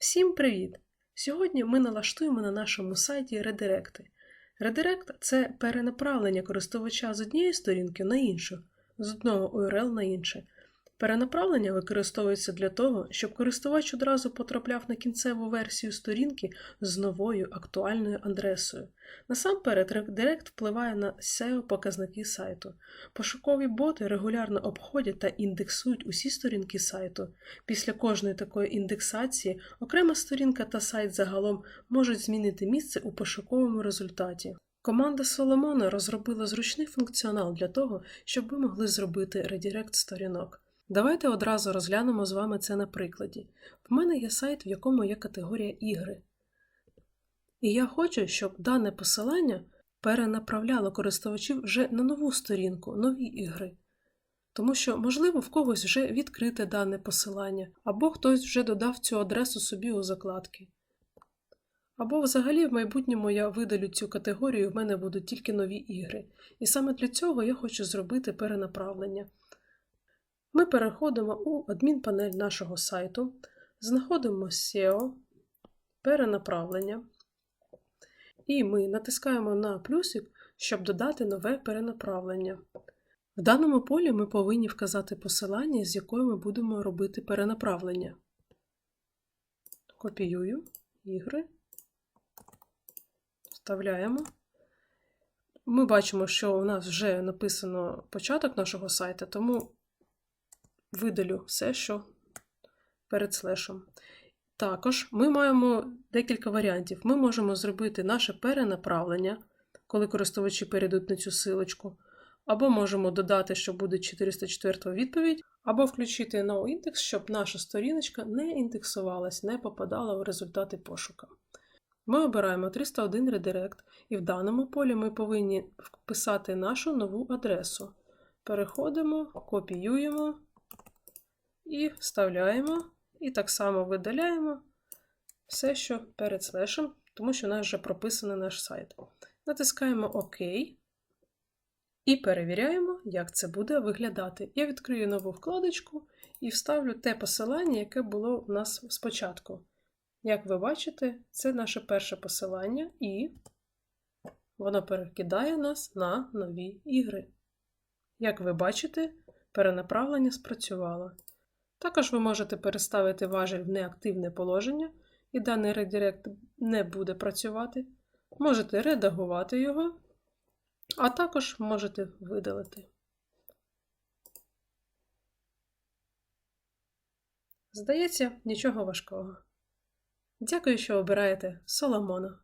Всім привіт! Сьогодні ми налаштуємо на нашому сайті редиректи. Редирект це перенаправлення користувача з однієї сторінки на іншу, з одного URL на інше. Перенаправлення використовується для того, щоб користувач одразу потрапляв на кінцеву версію сторінки з новою актуальною адресою. Насамперед, редирект впливає на SEO-показники сайту. Пошукові боти регулярно обходять та індексують усі сторінки сайту. Після кожної такої індексації окрема сторінка та сайт загалом можуть змінити місце у пошуковому результаті. Команда Соломона розробила зручний функціонал для того, щоб ви могли зробити редирект сторінок. Давайте одразу розглянемо з вами це на прикладі. В мене є сайт, в якому є категорія ігри. І я хочу, щоб дане посилання перенаправляло користувачів вже на нову сторінку, нові ігри. Тому що, можливо, в когось вже відкрите дане посилання, або хтось вже додав цю адресу собі у закладки. Або взагалі в майбутньому я видалю цю категорію, і в мене будуть тільки нові ігри. І саме для цього я хочу зробити перенаправлення. Ми переходимо у адмінпанель нашого сайту, знаходимо SEO, перенаправлення, і ми натискаємо на плюсик, щоб додати нове перенаправлення. В даному полі ми повинні вказати посилання, з якою ми будемо робити перенаправлення. Копіюю ігри, вставляємо. Ми бачимо, що у нас вже написано початок нашого сайту, тому видалю все, що перед слешем. Також ми маємо декілька варіантів. Ми можемо зробити наше перенаправлення, коли користувачі перейдуть на цю силочку, або можемо додати, що буде 404 відповідь, або включити NoIndex, щоб наша сторіночка не індексувалась, не попадала у результати пошука. Ми обираємо 301 редирект, і в даному полі ми повинні вписати нашу нову адресу. Переходимо, копіюємо і вставляємо, і так само видаляємо все, що перед слешем, тому що у нас вже прописаний наш сайт. Натискаємо ОК і перевіряємо, як це буде виглядати. Я відкрию нову вкладочку і вставлю те посилання, яке було у нас спочатку. Як ви бачите, це наше перше посилання, і воно перекидає нас на нові ігри. Як ви бачите, перенаправлення спрацювало. Також ви можете переставити важіль в неактивне положення, і даний редирект не буде працювати. Можете редагувати його, а також можете видалити. Здається, нічого важкого. Дякую, що обираєте Соломона.